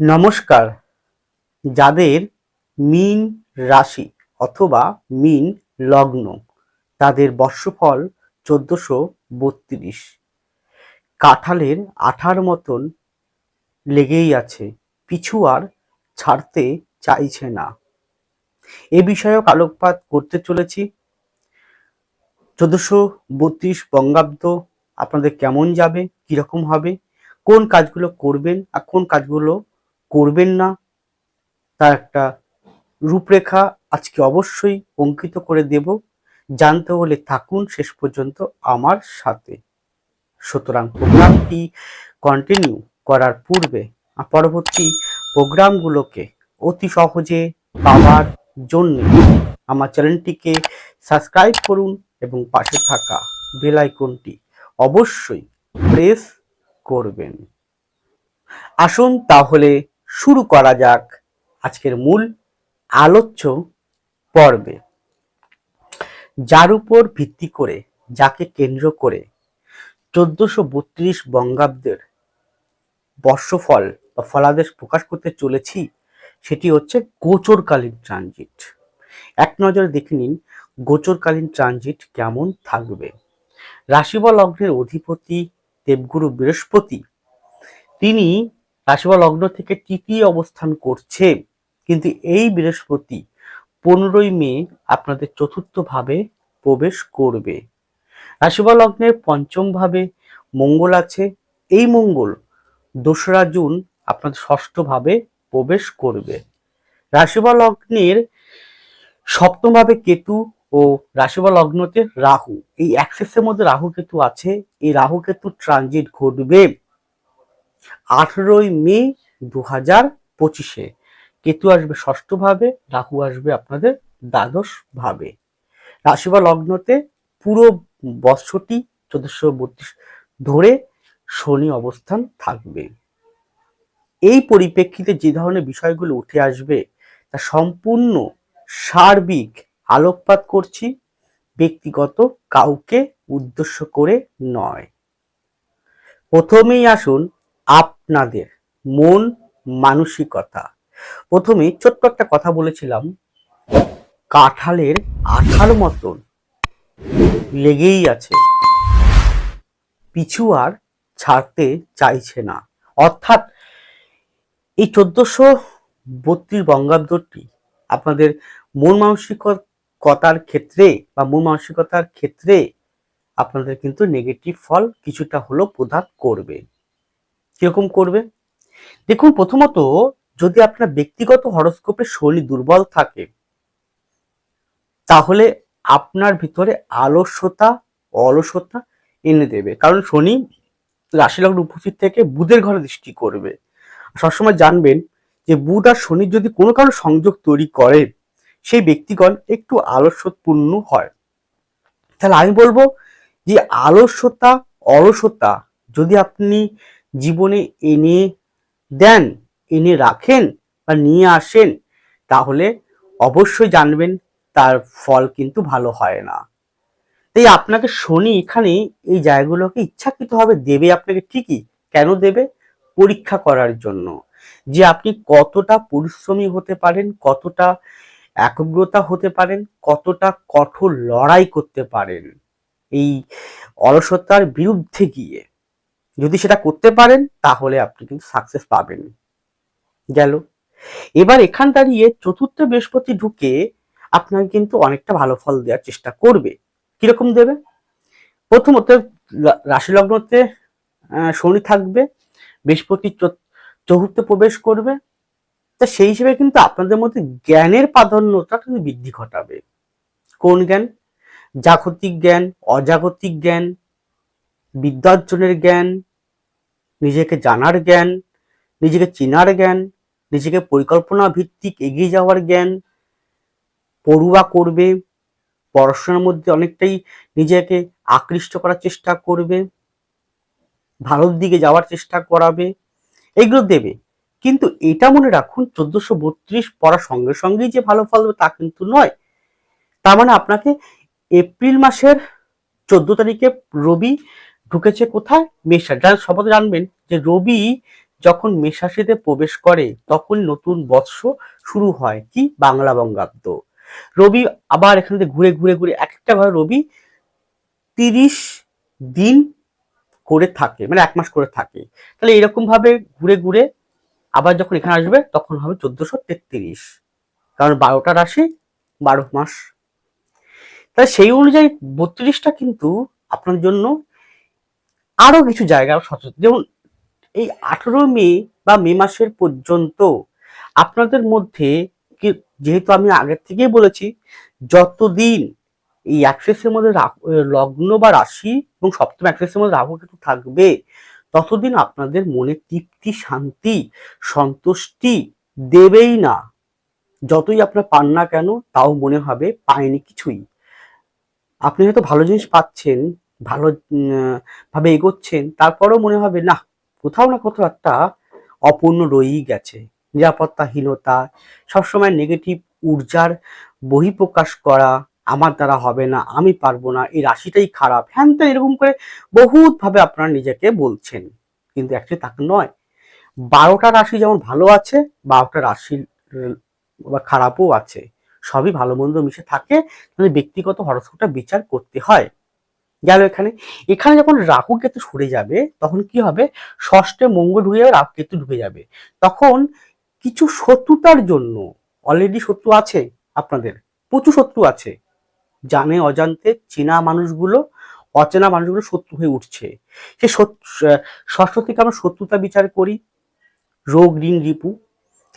নমস্কার। যাদের মিন রাশি অথবা মিন লগ্ন, তাদের বর্ষফল চোদ্দশো বত্রিশ। কাঁঠালের আঠার মতন লেগেই আছে, পিছু আর ছাড়তে চাইছে না। এ বিষয়েও আলোকপাত করতে চলেছি। চোদ্দশো বত্রিশ বঙ্গাব্দ আপনাদের কেমন যাবে, কীরকম হবে, কোন কাজগুলো করবেন আর কোন কাজগুলো করবেন না। তার একটা রূপরেখা আজকে অবশ্যই অঙ্কিত করে দেব। জানতে হলে থাকুন শেষ পর্যন্ত আমার সাথে। সুতরাং প্রোগ্রামটি কন্টিনিউ করার পূর্বে পরবর্তী প্রোগ্রামগুলোকে অতি সহজে পাওয়ার জন্য আমার চ্যানেলটিকে সাবস্ক্রাইব করুন এবং পাশে থাকা বেল আইকনটি অবশ্যই প্রেস করবেন। আসুন তাহলে শুরু করা যাক আজকের মূল আলোচ্য পর্বে। যার উপর ভিত্তি করে, যাকে কেন্দ্র করে চোদ্দশো বত্রিশ বঙ্গাব্দের বর্ষফল বা ফলাদেশ প্রকাশ করতে চলেছি, সেটি হচ্ছে গোচরকালীন ট্রানজিট। এক নজরে দেখে নিন গোচরকালীন ট্রানজিট কেমন থাকবে। রাশিবল অগ্নের অধিপতি দেবগুরু বৃহস্পতি, তিনি রাশি বা লগ্ন থেকে তৃতীয় অবস্থান করছে। কিন্তু এই বৃহস্পতি পনেরোই মে আপনাদের চতুর্থ ভাবে প্রবেশ করবে। রাশি বা লগ্নের পঞ্চম ভাবে মঙ্গল আছে। এই মঙ্গল দোসরা জুন আপনাদের ষষ্ঠ ভাবে প্রবেশ করবে। রাশি বা লগ্নের সপ্তম ভাবে কেতু ও রাশি বা লগ্নতে রাহু। এই অ্যাক্সেসের মধ্যে রাহু কেতু আছে। এই রাহু কেতু ট্রানজিট ঘটবে। আঠেরোই মে দু হাজার পঁচিশে। কেতু আসবে ষষ্ঠ ভাবে রাহু আসবে আপনাদের দ্বাদশ ভাবে রাশি বা লগ্নতে পুরো বৎসরটি চোদ্দশো বত্রিশ ধরে শনি অবস্থান থাকবে। এই পরিপ্রেক্ষিতে যে ধরনের বিষয়গুলো উঠে আসবে, তা সম্পূর্ণ সার্বিক আলোকপাত করছি, ব্যক্তিগত কাউকে উদ্দেশ্য করে নয়। প্রথমেই আসুন আপনাদের মন মানসিকতা। প্রথমে ছোট্ট একটা কথা বলেছিলাম। কাঁঠালের আঠার মতন লেগেই আছে। পিছু আর ছাড়তে চাইছে না। অর্থাৎ এই চোদ্দশো বত্রিশ বঙ্গাব্দটি আপনাদের মন মানসিকতার ক্ষেত্রে বা মন মানসিকতার ক্ষেত্রে আপনাদের কিন্তু নেগেটিভ ফল কিছুটা হলেও প্রদান করবে। কীরকম করবে? দেখুন, প্রথমত যদি আপনার ব্যক্তিগত হরস্কোপে শনি দুর্বল থাকে, তাহলে আপনার ভিতরে আলস্যতা অলসতা এনে দেবে। কারণ শনি রাশি লগ্ন উপস্থিত থেকে বুধের ঘরে দৃষ্টি করবে। সবসময় জানবেন যে বুধ আর শনির যদি কোনো কারণে সংযোগ তৈরি করে, সেই ব্যক্তিগণ একটু আলস্যপূর্ণ হয়। তাহলে আমি বলব যে আলস্যতা অলসতা যদি আপনি জীবনে এনে দেন, এনে রাখেন বা নিয়ে আসেন, তাহলে অবশ্যই জানবেন তার ফল কিন্তু ভালো হয় না। তাই আপনাকে শনি এখানে এই জায়গাগুলোকে ইচ্ছাকৃতভাবে দেবে, আপনাকে ঠিকই কেন দেবে? পরীক্ষা করার জন্য। যে আপনি কতটা পরিশ্রমী হতে পারেন, কতটা একগ্রতা হতে পারেন, কতটা কঠোর লড়াই করতে পারেন, এই অলসতার বিরুদ্ধে গিয়ে। যদি সেটা করতে পারেন, তাহলে আপনি কিন্তু সাকসেস পাবেন। গেল। এবার এখান দাঁড়িয়ে চতুর্থ বৃহস্পতি ঢুকে আপনাকে কিন্তু অনেকটা ভালো ফল দেওয়ার চেষ্টা করবে। কীরকম দেবে? প্রথমত রাশি লগ্নতে শনি থাকবে, বৃহস্পতি চতুর্থ প্রবেশ করবে। তা সেই হিসেবে কিন্তু আপনাদের মধ্যে জ্ঞানের প্রাধান্যটা কিন্তু বৃদ্ধি ঘটাবে। কোন জ্ঞান? জাগতিক জ্ঞান, অজাগতিক জ্ঞান, বিদ্যার্জনের জ্ঞান নিজেকে জানার জ্ঞান, নিজেকে চেনার জ্ঞান, নিজেকে পরিকল্পনা ভিত্তিক এগিয়ে যাওয়ার জ্ঞান। পড়ুয়া করবে, পড়াশোনার মধ্যে অনেকটাই নিজেকে আকৃষ্ট করার চেষ্টা করবে, ভালোর দিকে যাওয়ার চেষ্টা করাবে, এগুলো দেবে। কিন্তু এটা মনে রাখুন, চোদ্দশো বত্রিশ পড়ার সঙ্গে সঙ্গেই যে ভালো ফল তা কিন্তু নয়। তার মানে আপনাকে এপ্রিল মাসের চোদ্দ তারিখে রবি ঢুকেছে কোথায়? মেষা যারা সবাই জানবেন যে রবি যখন মেষাশিতে প্রবেশ করে, তখন নতুন বৎস শুরু হয় কি? বাংলা বঙ্গাব্দ। রবি আবার এখান থেকে ঘুরে ঘুরে ঘুরে এক একটা ঘরে রবি তিরিশ দিন করে থাকে মানে এক মাস করে থাকে। তাহলে এরকম ভাবে ঘুরে ঘুরে আবার যখন এখানে আসবে, তখন হবে চোদ্দশো তেত্রিশ। কারণ বারোটা রাশি, বারো মাস। তাহলে সেই অনুযায়ী বত্রিশটা কিন্তু আপনার জন্য আরও কিছু জায়গা সচেতন। যেমন এই আঠেরো মে বা মে মাসের পর্যন্ত আপনাদের মধ্যে যেহেতু আমি আগের থেকেই বলেছি, যতদিন এই অ্যাক্সেসের মধ্যে লগ্ন বা রাশি এবং সপ্তম অ্যাক্সেসের মধ্যে রাহু কেতু থাকবে, ততদিন আপনাদের মনে তৃপ্তি, শান্তি, সন্তুষ্টি দেবেই না। যতই আপনার পান না কেন, তাও মনে হবে পায়নি কিছুই। আপনি হয়তো ভালো জিনিস পাচ্ছেন ভালো ভাবে এগোচ্ছেন, তারপরেও মনে হবে না কোথাও না কোথাও একটা অপূর্ণ রয়েই গেছে। নিরাপত্তাহীনতা, সবসময় নেগেটিভ ঊর্জার বহিঃপ্রকাশ করা আমার দ্বারা হবে না, আমি পারব না, এই রাশিটাই খারাপ। হ্যান ত্যান এরকম করে বহুতভাবে আপনারা নিজেকে বলছেন। কিন্তু অ্যাকচুয়ালি তা নয়। বারোটা রাশি যেমন ভালো আছে, বারোটা রাশির বা খারাপও আছে। সবই ভালো মন্দ মিশে থাকে। তাহলে ব্যক্তিগত হরস্কোপটা বিচার করতে হয়। গেল এখানে। এখানে যখন রাহু কেতু সরে যাবে, তখন কি হবে? ষষ্ঠে মঙ্গল ঢুকে যাবে, রাহু কেতু ঢুকে যাবে। তখন কিছু শত্রুতার জন্য অলরেডি শত্রু আছে আপনাদের, প্রচুর শত্রু আছে। জানে অজান্তে চেনা মানুষগুলো, অচেনা মানুষগুলো শত্রু হয়ে উঠছে। সে ষষ্ঠ থেকে আমরা শত্রুতা বিচার করি, রোগ, ঋণ, রিপু।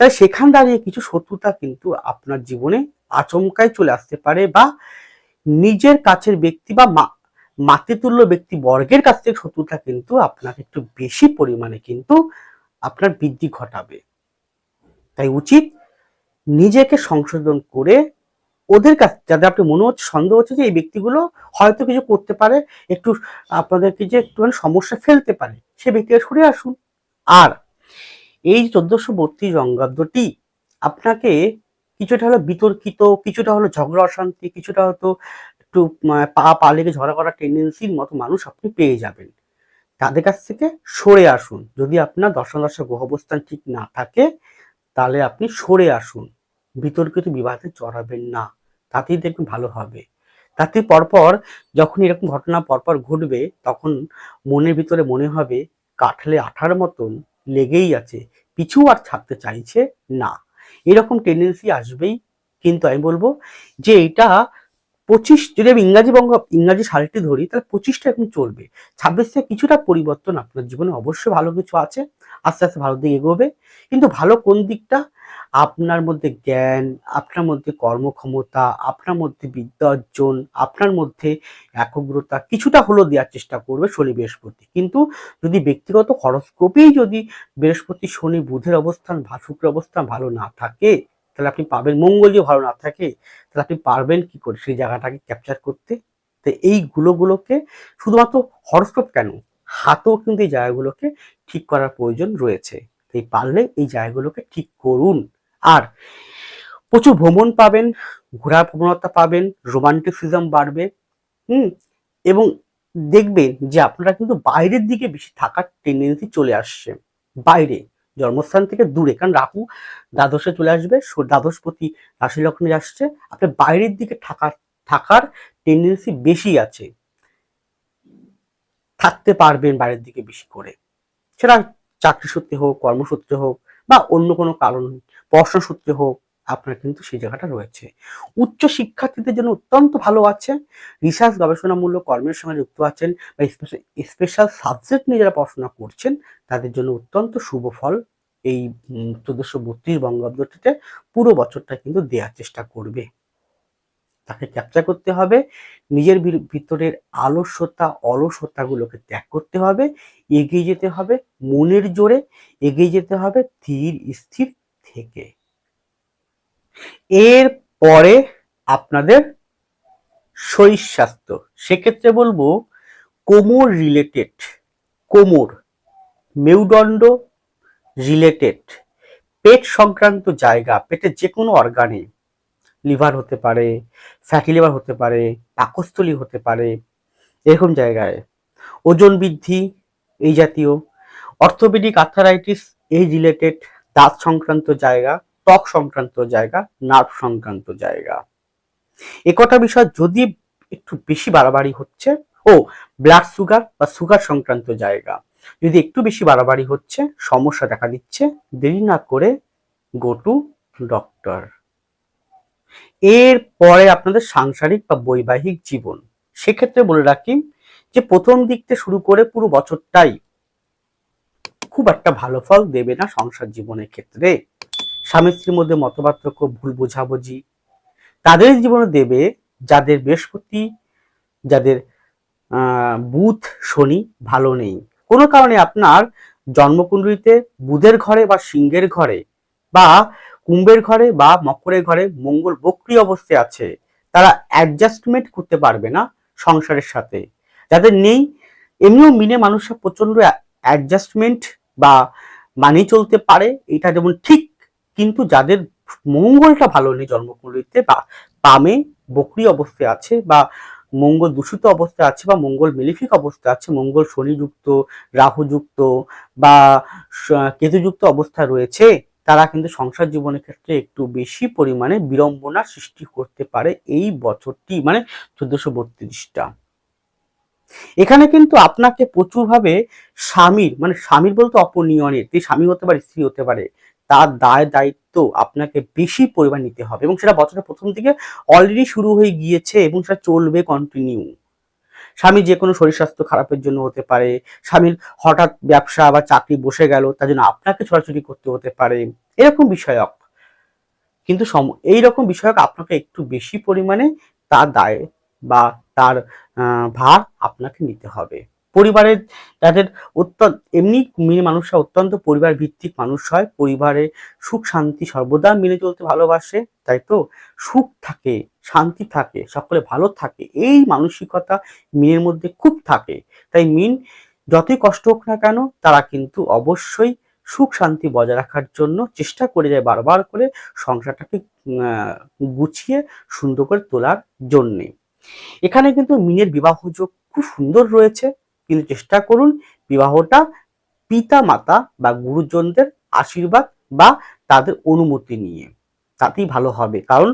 তাই সেখান দাঁড়িয়ে কিছু শত্রুতা কিন্তু আপনার জীবনে আচমকায় চলে আসতে পারে বা নিজের কাছের ব্যক্তি বা মা মাতৃতুল্য ব্যক্তি বর্গের কাছ থেকে শত্রুতা কিন্তু আপনাকে একটু বেশি পরিমাণে কিন্তু আপনার বৃদ্ধি ঘটাবে। তাই উচিত নিজেকে সংশোধন করে ওদের কাছ, যাদের আপনি মনে হচ্ছে, সন্দেহ হচ্ছে যে এই ব্যক্তিগুলো হয়তো কিছু করতে পারে, একটু আপনাদেরকে যে একটুখানি সমস্যা ফেলতে পারে, সে ব্যক্তিকে সরে আসুন। আর এই চোদ্দশো বত্রিশ বঙ্গাব্দটি আপনাকে কিছুটা হলো বিতর্কিত, কিছুটা হলো ঝগড়া অশান্তি, কিছুটা হয়তো একটু পা পা লেগে ঝগড়া করার টেন্ডেন্সির মতো মানুষ আপনি পেয়ে যাবেন। তাদের কাছ থেকে সরে আসুন। যদি আপনার দর্শক গ্রহ অবস্থান ঠিক না থাকে, তাহলে আপনি সরে আসুন। বিতর্কিত বিবাদে চড়াবেন না। তাতেই দেখবেন ভালো হবে। তাতে পরপর যখন এরকম ঘটনা পরপর ঘটবে, তখন মনের ভিতরে মনে হবে, কাঠলে আঠার মতন লেগেই আছে, পিছু আর ছাড়তে চাইছে না। এরকম টেন্ডেন্সি আসবেই। কিন্তু আমি বলব যে, এটা পঁচিশ যদি আমি ইংরাজি বঙ্গ, ইংরাজি সালটি ধরি, তাহলে পঁচিশটা এখন চলবে। ছাব্বিশ থেকে কিছুটা পরিবর্তন আপনার জীবনে অবশ্যই ভালো কিছু আছে, আস্তে আস্তে ভালো দিকে এগোবে। কিন্তু ভালো কোন দিকটা? আপনার মধ্যে জ্ঞান, আপনার মধ্যে কর্মক্ষমতা, আপনার মধ্যে বিদ্যা অর্জন, আপনার মধ্যে একাগ্রতা, কিছুটা হলেও দেওয়ার চেষ্টা করবে শনি বৃহস্পতি। কিন্তু যদি ব্যক্তিগত হরস্কোপেই যদি বৃহস্পতি, শনি, বুধের অবস্থান, শুক্রের অবস্থান ভালো না থাকে তাহলে আপনি পাবেন মঙ্গল যদি ভালো না থাকে তাহলে আপনি পারবেন কি করে সেই জায়গাটাকে ক্যাপচার করতে? তো এই গুলোগুলোকে শুধুমাত্র হরস্কোপ কেন? হাতেও কিন্তু এই জায়গাগুলোকে ঠিক করার প্রয়োজন রয়েছে। তাই পারলে এই জায়গাগুলোকে ঠিক করুন। আর প্রচুর ভ্রমণ পাবেন, ঘোরার প্রবণতা পাবেন রোমান্টিসিজম বাড়বে, হুম? এবং দেখবেন যে আপনারা কিন্তু বাইরের দিকে বেশি থাকার টেন্ডেন্সি চলে আসছে। বাইরে জন্মস্থান থেকে দূরে। কারণ রাহু দ্বাদশে চলে আসবে দ্বাদশপতি রাশি লগ্নে আসছে। আপনি বাইরের দিকে থাকার থাকার টেন্ডেন্সি বেশি আছে। থাকতে পারবেন বাইরের দিকে বেশি করে। সেটা চাকরি সূত্রে হোক, কর্মসূত্রে হোক, বা অন্য কোনো কারণ, পড়াশোনা সূত্রে হোক আপনার কিন্তু সেই জায়গাটা রয়েছে। উচ্চ শিক্ষার্থীদের জন্য অত্যন্ত ভালো আছে রিসার্চ গবেষণামূলক কর্মের সঙ্গে যুক্ত আছেন বা স্পেশাল সাবজেক্ট নিয়ে যারা পড়াশোনা করছেন, তাদের জন্য অত্যন্ত শুভ ফল এই চোদ্দশো বত্রিশ বঙ্গাব্দটিতে পুরো বছরটা কিন্তু দেওয়ার চেষ্টা করবে। তাকে ক্যাপচার করতে হবে। নিজের ভিতরের আলস্যতা, অলসতাগুলোকে ত্যাগ করতে হবে। এগিয়ে যেতে হবে মনের জোরে। এগিয়ে যেতে হবে ধীর, স্থির থেকে। এর পরে আপনাদের শরীর স্বাস্থ্য। সেক্ষেত্রে বলব, কোমর রিলেটেড কোমর, মেরুদণ্ড রিলেটেড পেট সংক্রান্ত জায়গা পেটের যে কোনো অর্গানে লিভার হতে পারে ফ্যাটি লিভার হতে পারে, পাকস্থলী হতে পারে, এরকম জায়গায়। ওজন বৃদ্ধি, এই জাতীয়। অর্থোপেডিক আর্থারাইটিস এই রিলেটেড দাঁত সংক্রান্ত জায়গা ত্বক সংক্রান্ত জায়গা, নার্ভ সংক্রান্ত জায়গা। একটা বিষয় যদি একটু বেশি বাড়াবাড়ি হচ্ছে, ও ব্লাড সুগার বা সুগার সংক্রান্ত জায়গা, যদি একটু বেশি বাড়াবাড়ি হচ্ছে, সমস্যা দেখা দিচ্ছে, দেরি না করে গো টু ডক্টর এর পরে আপনাদের সাংসারিক বা বৈবাহিক জীবন। সেক্ষেত্রে বলে রাখি যে, প্রথম দিক থেকে শুরু করে পুরো বছরটাই খুব একটা ভালো ফল দেবে না সংসার জীবনের ক্ষেত্রে। স্বামী স্ত্রীর মধ্যে মতপার্থক্য, ভুল বোঝাবুঝি তাদের জীবনে দেবে যাদের বৃহস্পতি, যাদের বুধ, শনি ভালো নেই। কোনো কারণে আপনার জন্মকুণ্ডলিতে বুধের ঘরে বা সিংহের ঘরে বা কুম্ভের ঘরে বা মকরের ঘরে মঙ্গল বক্রি অবস্থায় আছে, তারা অ্যাডজাস্টমেন্ট করতে পারবে না সংসারের সাথে। যাদের নেই, এমনিও মিনে মানুষরা প্রচণ্ড অ্যাডজাস্টমেন্ট বা মানিয়ে চলতে পারে, এটা যেমন ঠিক কিন্তু যাদের মঙ্গলটা ভালো নেই জন্মকুণ্ডলিতে বা পামে বকরি অবস্থায় আছে বা মঙ্গল দূষিত অবস্থায় আছে বা মঙ্গল মেলিফিক অবস্থায় আছে, মঙ্গল শনিযুক্ত, রাহুযুক্ত বা কেতুযুক্ত অবস্থায় রয়েছে, তারা কিন্তু সংসার জীবনের ক্ষেত্রে একটু বেশি পরিমাণে বিড়ম্বনা সৃষ্টি করতে পারে এই বছরটি মানে চোদ্দশো বত্রিশটা। এখানে কিন্তু আপনাকে প্রচুরভাবে স্বামীর মানে স্বামীর বলতে অপনিয়নের স্বামী হতে পারে, স্ত্রী হতে পারে তার দায় দায়িত্ব আপনাকে বেশি পরিমাণ নিতে হবে এবং সেটা বছরের প্রথম দিকে অলরেডি শুরু হয়ে গিয়েছে এবং সেটা চলবে কন্টিনিউ স্বামী যে কোনো শরীর স্বাস্থ্য খারাপের জন্য হতে পারে, স্বামীর হঠাৎ ব্যবসা বা চাকরি বসে গেল, তার জন্য আপনাকে ছড়াছড়ি করতে হতে পারে, এরকম বিষয়ক। কিন্তু এই রকম বিষয়ক আপনাকে একটু বেশি পরিমাণে তার দায় বা তার ভার আপনাকে নিতে হবে। পরিবারের যাদের অত্যন্ত, এমনি মেয়ে মানুষরা অত্যন্ত পরিবার ভিত্তিক মানুষ হয়। পরিবারে সুখ, শান্তি সর্বদা মেনে চলতে ভালোবাসে, তাই তো? সুখ থাকে, শান্তি থাকে, সকলে ভালো থাকে, এই মানসিকতা মিনের মধ্যে খুব থাকে। তাই মিন যতই কষ্ট হোক না কেন, তারা কিন্তু অবশ্যই সুখ, শান্তি বজায় রাখার জন্য চেষ্টা করে যায় বারবার করে সংসারটাকে গুছিয়ে সুন্দর করে তোলার জন্যে। এখানে কিন্তু মিনের বিবাহ যোগ খুব সুন্দর রয়েছে। কিন্তু চেষ্টা করুন বিবাহটা পিতা মাতা বা গুরুজনদের আশীর্বাদ বা তাদের অনুমতি নিয়ে। তাতেই ভালো হবে। কারণ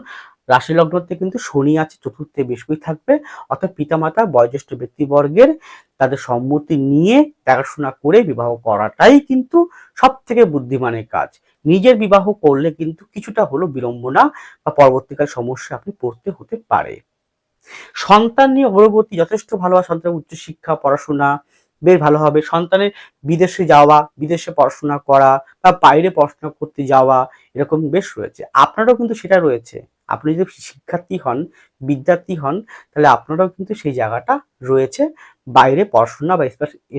রাশি লগ্নতে কিন্তু শনি আছে, চতুর্থে বৃহস্পতি থাকবে। অর্থাৎ পিতামাতা বয়োজ্যেষ্ঠ ব্যক্তিবর্গের তাদের সম্মতি নিয়ে দেখাশোনা করে বিবাহ করাটাই কিন্তু সব থেকে বুদ্ধিমানের কাজ। নিজের বিবাহ করলে কিন্তু কিছুটা হলো বিড়ম্বনা বা পরবর্তীকাল সমস্যা আপনি পড়তে হতে পারে। সন্তান নিয়ে অগ্রগতি যথেষ্ট ভালো হয় সন্তানের উচ্চশিক্ষা পড়াশোনা, বেশ ভালো হবে। সন্তানের বিদেশে যাওয়া, বিদেশে পড়াশোনা করা বা বাইরে পড়াশোনা করতে যাওয়া এরকম বেশ রয়েছে। আপনারও কিন্তু সেটা রয়েছে। আপনি যদি শিক্ষার্থী হন, বিদ্যার্থী হন, তাহলে আপনারও কিন্তু সেই জায়গাটা রয়েছে। বাইরে পড়াশোনা বা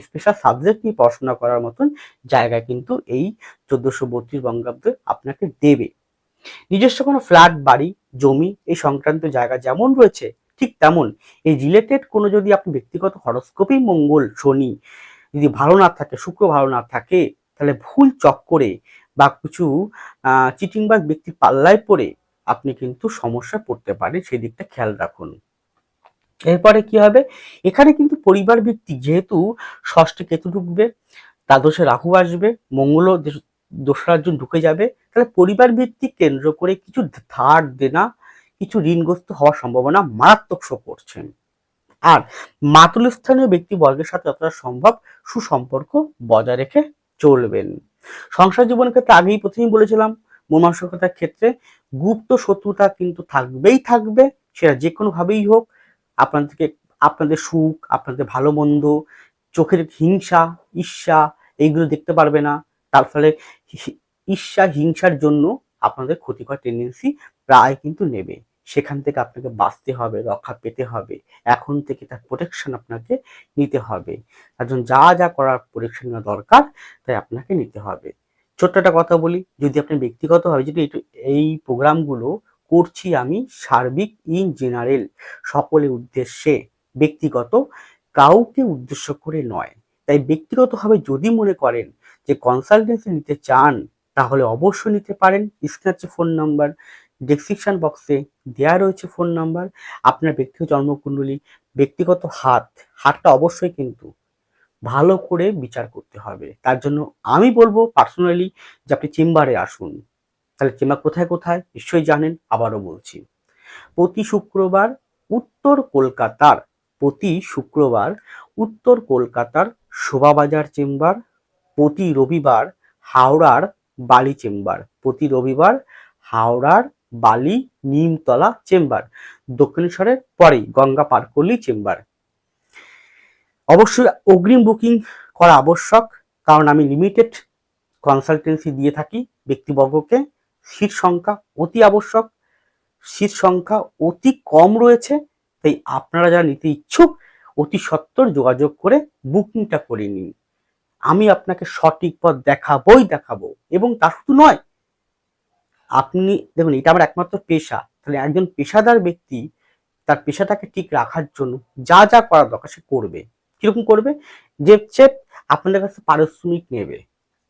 স্পেশাল সাবজেক্ট নিয়ে পড়াশোনা করার মতন জায়গা কিন্তু এই চোদ্দশো বত্রিশ বঙ্গাব্দে আপনাকে দেবে। নিজস্ব কোনো ফ্ল্যাট, বাড়ি, জমি এই সংক্রান্ত জায়গা যেমন রয়েছে ঠিক তেমন। এই রিলেটেড কোনো যদি আপনি ব্যক্তিগত হরস্কোপেই মঙ্গল, শনি যদি ভালো না থাকে, শুক্র ভালো না থাকে, তাহলে ভুল চক্করে বা কিছু চিটিংবাজ ব্যক্তির পাল্লায় পড়ে আপনি কিন্তু সমস্যা পড়তে পারেন সেই দিকটা খেয়াল রাখুন। এরপরে কি হবে? এখানে কিন্তু পরিবার ভিত্তিক যেহেতু ষষ্ঠে কেতু ঢুকবে, দ্বাদশে রাহু আসবে, মঙ্গলও দেশ- দোসরার জন্য ঢুকে যাবে, তাহলে পরিবার ভিত্তিক কেন্দ্র করে কিছু ধার দেনা কিছু ঋণগ্রস্ত হওয়ার সম্ভাবনা মারাত্মক শো করছেন। আর মাতুলস্থানীয় ব্যক্তিবর্গের সাথে যতটা সম্ভব সুসম্পর্ক বজায় রেখে চলবেন। সংসার জীবনের ক্ষেত্রে আগেই প্রথমেই বলেছিলাম, মনমানসিকতার ক্ষেত্রে গুপ্ত শত্রুতা কিন্তু থাকবেই থাকবে, সেটা যে কোনো ভাবেই হোক আপনাদেরকে আপনাদের সুখ, আপনাদের ভালো মন্দ, চোখের হিংসা, ঈর্ষা, এইগুলো দেখতে পারবে না। তার ফলে ঈর্ষা, হিংসার জন্য আপনাদের ক্ষতিকর টেন্ডেন্সি প্রায় কিন্তু নেবে। সেখান থেকে আপনাকে বাঁচতে হবে, রক্ষা পেতে হবে। এখন থেকে তার প্রোটেকশন আপনাকে নিতে হবে। তার জন্য যা যা করার প্রোটেকশন নেওয়া দরকার, তাই আপনাকে নিতে হবে। ছোট্ট একটা কথা বলি, যদি আপনি ব্যক্তিগতভাবে যদি এই প্রোগ্রামগুলো করছি আমি সার্বিক ইন জেনারেল সকলের উদ্দেশ্যে, ব্যক্তিগত কাউকে উদ্দেশ্য করে নয়। তাই ব্যক্তিগতভাবে যদি মনে করেন যে কনসালটেন্সি নিতে চান, তাহলে অবশ্যই নিতে পারেন। স্ক্রিনে ফোন নাম্বার ডেসক্রিপশন বক্সে দেওয়া রয়েছে ফোন নাম্বার আপনার ব্যক্তিগত জন্মকুণ্ডলী, ব্যক্তিগত হাত, হাতটা অবশ্যই কিন্তু ভালো করে বিচার করতে হবে। তার জন্য আমি বলব পার্সোনালি যে আপনি চেম্বারে আসুন। তাহলে চেম্বার কোথায় কোথায়? নিশ্চয়ই জানেন, আবারও বলছি। প্রতি শুক্রবার উত্তর কলকাতার, প্রতি শুক্রবার উত্তর কলকাতার শোভাবাজার চেম্বার প্রতি রবিবার হাওড়ার বালি চেম্বার প্রতি রবিবার হাওড়ার বালি, নিমতলা চেম্বার। দক্ষিণেশ্বরের পরেই গঙ্গা পার করলেই চেম্বার। অবশ্যই অগ্রিম বুকিং করা আবশ্যক, কারণ আমি লিমিটেড কনসালটেন্সি দিয়ে থাকি ব্যক্তিবর্গকে। সিট সংখ্যা অতি আবশ্যক, সিট সংখ্যা অতি কম রয়েছে, তাই আপনারা যারা নিতে ইচ্ছুক, অতি সত্বর যোগাযোগ করে বুকিংটা করে নিন। আমি আপনাকে সঠিক পথ দেখাবই দেখাবো, এবং তা শুধু নয় আপনি, দেখুন, এটা আমার একমাত্র পেশা। তাহলে একজন পেশাদার ব্যক্তি তার পেশাটাকে ঠিক রাখার জন্য যা যা করা দরকার সে করবে। কীরকম করবে? যে সে আপনাদের কাছে পারিশ্রমিক নেবে।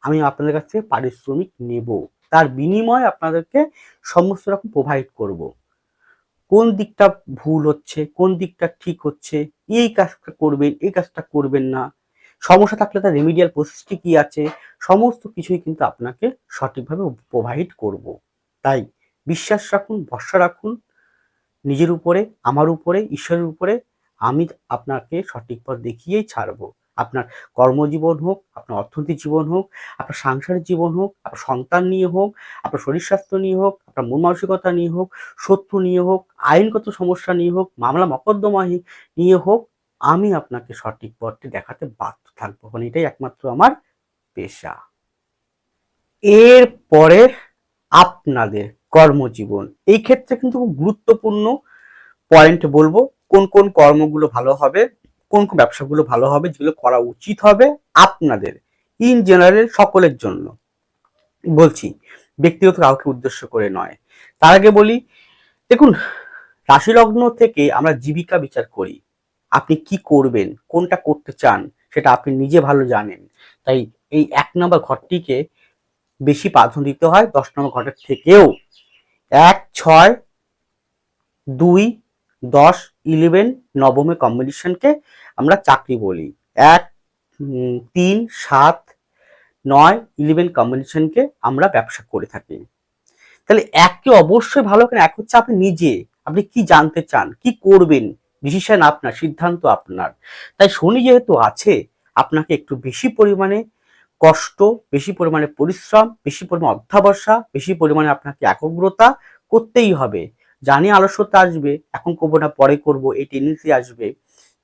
আমি আপনাদের কাছ থেকে পারিশ্রমিক নেব। তার বিনিময়ে আপনাদেরকে সমস্ত রকম প্রোভাইড করব। কোন দিকটা ভুল হচ্ছে? কোন দিকটা ঠিক হচ্ছে? এই কাজটা করবেন, এই কাজটা করবেন না। সমস্যা থাকলে তার রেমিডিয়াল প্রসেসটি কি আছে? সমস্ত কিছুই কিন্তু আপনাকে সঠিকভাবে প্রোভাইড করব। তাই বিশ্বাস রাখুন, ভরসা রাখুন, নিজের উপরে, আমার উপরে, ঈশ্বরের উপরে, আমি আপনাকে সঠিক পথ দেখিয়েই ছাড়বো। আপনার কর্মজীবন হোক, আপনার অর্থনৈতিক জীবন হোক, আপনার সাংসারিক জীবন হোক, আপনার সন্তান নিয়ে হোক, আপনার শরীর স্বাস্থ্য নিয়ে হোক, আপনার মন মানসিকতা নিয়ে হোক, শত্রু নিয়ে হোক, আইনগত সমস্যা নিয়ে হোক, মামলা মকদ্দমা নিয়ে হোক, আমি আপনাকে সঠিক পথটি দেখাতে বাধ্য থাকব। কারণ এটাই একমাত্র আমার পেশা। এরপরে আপনাদের কর্মজীবন। এই ক্ষেত্রে কিন্তু খুব গুরুত্বপূর্ণ পয়েন্ট বলব, কোন কোন কর্মগুলো ভালো হবে, কোন কোন ব্যবসাগুলো ভালো হবে, যেগুলো করা উচিত হবে আপনাদের ইন জেনারেল সকলের জন্য। বলছি, ব্যক্তিগত কাউকে উদ্দেশ্য করে নয়। তার আগে বলি, দেখুন রাশি লগ্ন থেকে আমরা জীবিকা বিচার করি। আপনি কি করবেন, কোনটা করতে চান, সেটা আপনি নিজে ভালো জানেন। তাই এই এক নম্বর ঘরটিকে বেশি প্রাধান্য দিতে হয়, দশ নম্বর ঘরের থেকেও। এক, ছয়, দুই, দশ ইলেভেন নবমে কম্বিনেশনকে আমরা চাকরি বলি। এক তিন, সাত, নয় ইলেভেন কম্বিনেশনকে আমরা ব্যবসা করে থাকি। তাহলে এককে অবশ্যই ভালো কেন? এক হচ্ছে আপনি নিজে, আপনি কি জানতে চান, কি করবেন? ডিসিশন আপনার, সিদ্ধান্ত আপনার। তাই শনি যেহেতু আছে, আপনাকে একটু বেশি পরিমাণে কষ্ট, বেশি পরিমাণে পরিশ্রম, বেশি পরিমাণে অধ্যাবসা, বেশি পরিমাণে আপনাকে একাগ্রতা করতেই হবে। জানি আলস্যতা আসবে, এখন করব না, পরে করব, এই টেন্ডেন্সি আসবে।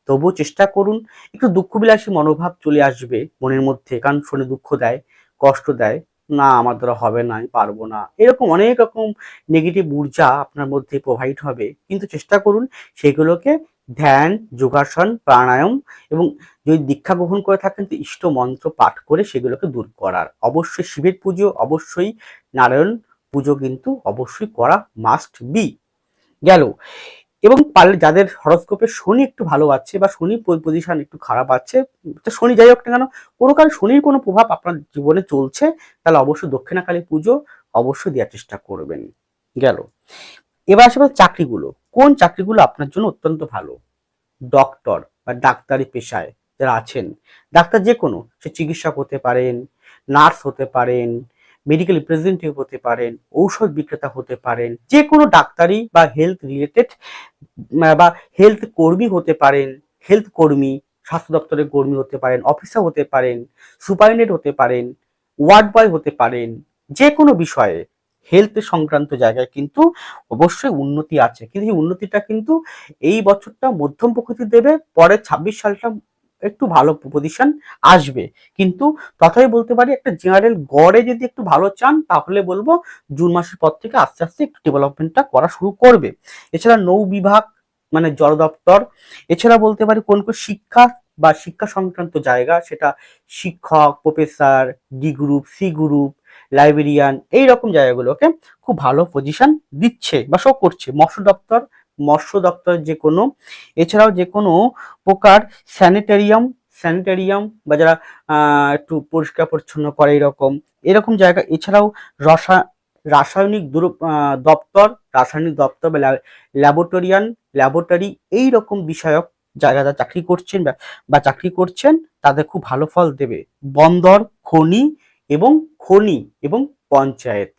তবুও চেষ্টা করুন, একটু দুঃখবিলাসী মনোভাব চলে আসবে মনের মধ্যে, কারণ শুনে দুঃখ দেয়, কষ্ট দেয়, না, আমার দ্বারা হবে না পারব না। এরকম অনেক রকম নেগেটিভ ঊর্জা আপনার মধ্যে প্রোভাইড হবে। কিন্তু চেষ্টা করুন, সেগুলোকে ধ্যান, যোগাসন, প্রাণায়াম এবং যদি দীক্ষা গ্রহণ করে থাকেন তো ইষ্ট মন্ত্র পাঠ করে সেগুলোকে দূর করার। অবশ্যই শিবের পুজো, অবশ্যই নারায়ণ পুজো কিন্তু অবশ্যই করা মাস্ট বি গেল। এবং পারলে যাদের হরস্কোপে শনি একটু ভালো আছে বা শনি পজিশন একটু খারাপ আছে শনি যাই হোক না কেন, কোনো কারণ শনির কোনো প্রভাব আপনার জীবনে চলছে, তাহলে অবশ্যই দক্ষিণাকালী পুজো অবশ্যই দেওয়ার চেষ্টা করবেন। গেল। এবার আসবে চাকরিগুলো। কোন চাকরিগুলো আপনার জন্য অত্যন্ত ভালো? ডক্টর বা ডাক্তারি পেশায় যারা আছেন, ডাক্তার যে কোনো সে চিকিৎসক হতে পারেন নার্স হতে পারেন মেডিকেল রিপ্রেজেন্টেটিভ হতে পারেন, ঔষধ বিক্রেতা হতে পারেন যে কোনো ডাক্তারি বা হেলথ রিলেটেড বা হেলথ কর্মী হতে পারেন হেলথ কর্মী, স্বাস্থ্য দপ্তরের কর্মী হতে পারেন অফিসার হতে পারেন সুপারিনটেন্ডেন্ট হতে পারেন ওয়ার্ড বয় হতে পারেন যে কোনো বিষয়ে হেলথ সংক্রান্ত জায়গায় কিন্তু অবশ্যই উন্নতি আছে। কিন্তু এই উন্নতিটা কিন্তু এই বছরটা মধ্যম প্রকৃতি দেবে পরে ছাব্বিশ সালটা একটু ভালো পজিশন আসবে। কিন্তু তথাপি বলতে পারি একটা জেনারেল গড়ে যদি একটু ভালো চান, তাহলে বলব জুন মাসের পর থেকে আস্তে আস্তে একটু ডেভেলপমেন্টটা করা শুরু করবে। এছাড়া নৌ বিভাগ মানে জল দপ্তর, এছাড়া বলতে পারি কোন কোন শিক্ষা বা শিক্ষা সংক্রান্ত জায়গা, সেটা শিক্ষক professor D group C group librarian এই রকম জায়গাগুলোকে খুব ভালো পজিশন দিচ্ছে বা শো করছে। মৎস্য দপ্তর মৎস্য দপ্তর যে কোনো, এছাড়াও যে কোনো প্রকার স্যানিটারিয়াম স্যানিটারিয়াম বা যারা একটু পরিষ্কার পরিচ্ছন্ন করে এরকম এরকম জায়গা। এছাড়াও রসা, রাসায়নিক দপ্তর রাসায়নিক দপ্তর বা ল্যাবরেটরিয়ান ল্যাবরেটরি এই রকম বিষয়ক জায়গা যা চাকরি করছেন বা চাকরি করছেন, তাদের খুব ভালো ফল দেবে। বন্দর, খনি এবং খনি এবং পঞ্চায়েত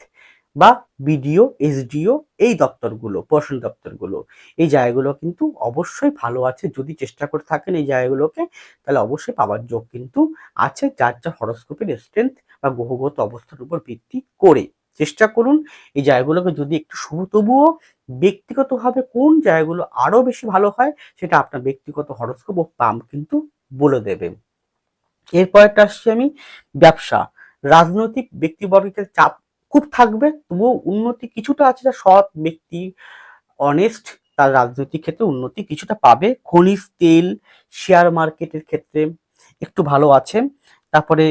বা বিডিও, এসডিও এই দপ্তরগুলো প্রশাসন দপ্তরগুলো। এই জায়গাগুলো কিন্তু অবশ্যই ভালো আছে। যদি চেষ্টা করে থাকেন এই জায়গাগুলোকে, তাহলে অবশ্যই পাওয়ার যোগ কিন্তু আছে। যার যা হরস্কোপের স্ট্রেংথ বা গ্রহগত অবস্থার উপর ভিত্তি করে। চেষ্টা করুন এই জায়গাগুলোকে যদি একটু শুভ তবুও ব্যক্তিগতভাবে কোন জায়গাগুলো আরও বেশি ভালো হয়, সেটা আপনার ব্যক্তিগত হরস্কোপ ও পাম্প কিন্তু বলে দেবে। এরপরটা আসছি আমি ব্যবসা। রাজনৈতিক ব্যক্তিবর্গের চাপ খুব থাকবে, তবুও উন্নতি কিছুটা আছে, যা সৎ ব্যক্তি অনেস্ট তার রাজনৈতিক ক্ষেত্রে উন্নতি কিছুটা পাবে। খনিজ তেল শেয়ার মার্কেটের ক্ষেত্রে একটু ভালো আছে। তারপরে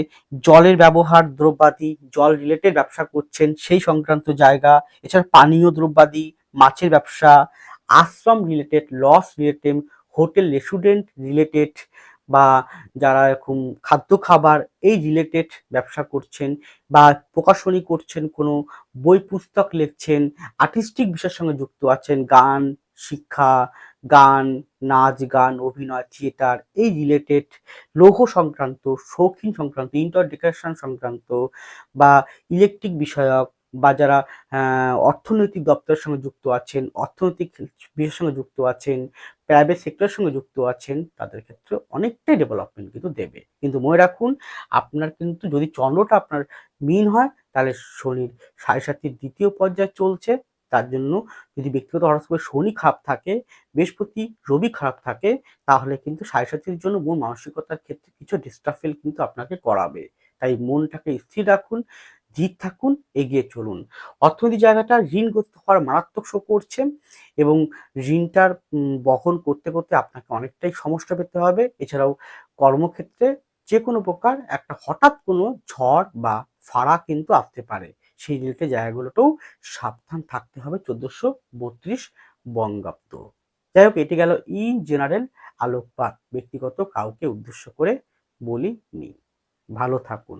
জলের ব্যবহার, দ্রব্যাদি, জল রিলেটেড ব্যবসা করছেন, সেই সংক্রান্ত জায়গা, এছাড়া পানীয় দ্রব্যাদি, মাছের ব্যবসা, আশ্রম related loss related hotel restaurant related বা যারা এরকম খাদ্য খাবার এই রিলেটেড ব্যবসা করছেন বা প্রকাশনী করছেন, কোনো বই পুস্তক লিখছেন আর্টিস্টিক বিষয়ের সঙ্গে যুক্ত আছেন, গান, শিক্ষা, গান, নাচ, গান, অভিনয় থিয়েটার এই রিলেটেড লৌহ সংক্রান্ত, শৌখিন সংক্রান্ত ইন্টার ডেকোরেশন সংক্রান্ত বা ইলেকট্রিক বিষয়ক বা যারা অর্থনৈতিক দপ্তরের সঙ্গে যুক্ত আছেন, অর্থনৈতিক বিষয়ের সঙ্গে যুক্ত আছেন প্রাইভেট সেক্টরের সঙ্গে যুক্ত আছেন, তাদের ক্ষেত্রে অনেকটাই ডেভেলপমেন্ট কিন্তু দেবে। কিন্তু মনে রাখুন, আপনার কিন্তু যদি চন্দ্রটা আপনার মিন হয়, তাহলে শনির সাড়ে সাতির দ্বিতীয় পর্যায়ে চলছে। তার জন্য যদি ব্যক্তিগত হরস্কোপে শনি খারাপ থাকে, বৃহস্পতি রবি খারাপ থাকে, তাহলে কিন্তু সাড়ে সাতির জন্য মন মানসিকতার ক্ষেত্রে কিছু ডিস্টার্ব ফিল কিন্তু আপনাকে করাবে। তাই মনটাকে স্থির রাখুন জিত থাকুন, এগিয়ে চলুন। অর্থনৈতিক জায়গাটা ঋণগ্রস্ত হওয়ার মারাত্মক শো করছে এবং ঋণটার বহন করতে করতে আপনাকে অনেকটাই সমস্যা পেতে হবে। এছাড়াও কর্মক্ষেত্রে যে কোনো প্রকার একটা হঠাৎ কোনো ঝড় বা ফাড়া কিন্তু আসতে পারে। সেই রিলেটেড জায়গাগুলোতেও সাবধান থাকতে হবে চোদ্দশো বত্রিশ বঙ্গাব্দ। যাই হোক, এটি গেল ইন জেনারেল আলোকপাত। ব্যক্তিগত কাউকে উদ্দেশ্য করে বলি নি ভালো থাকুন।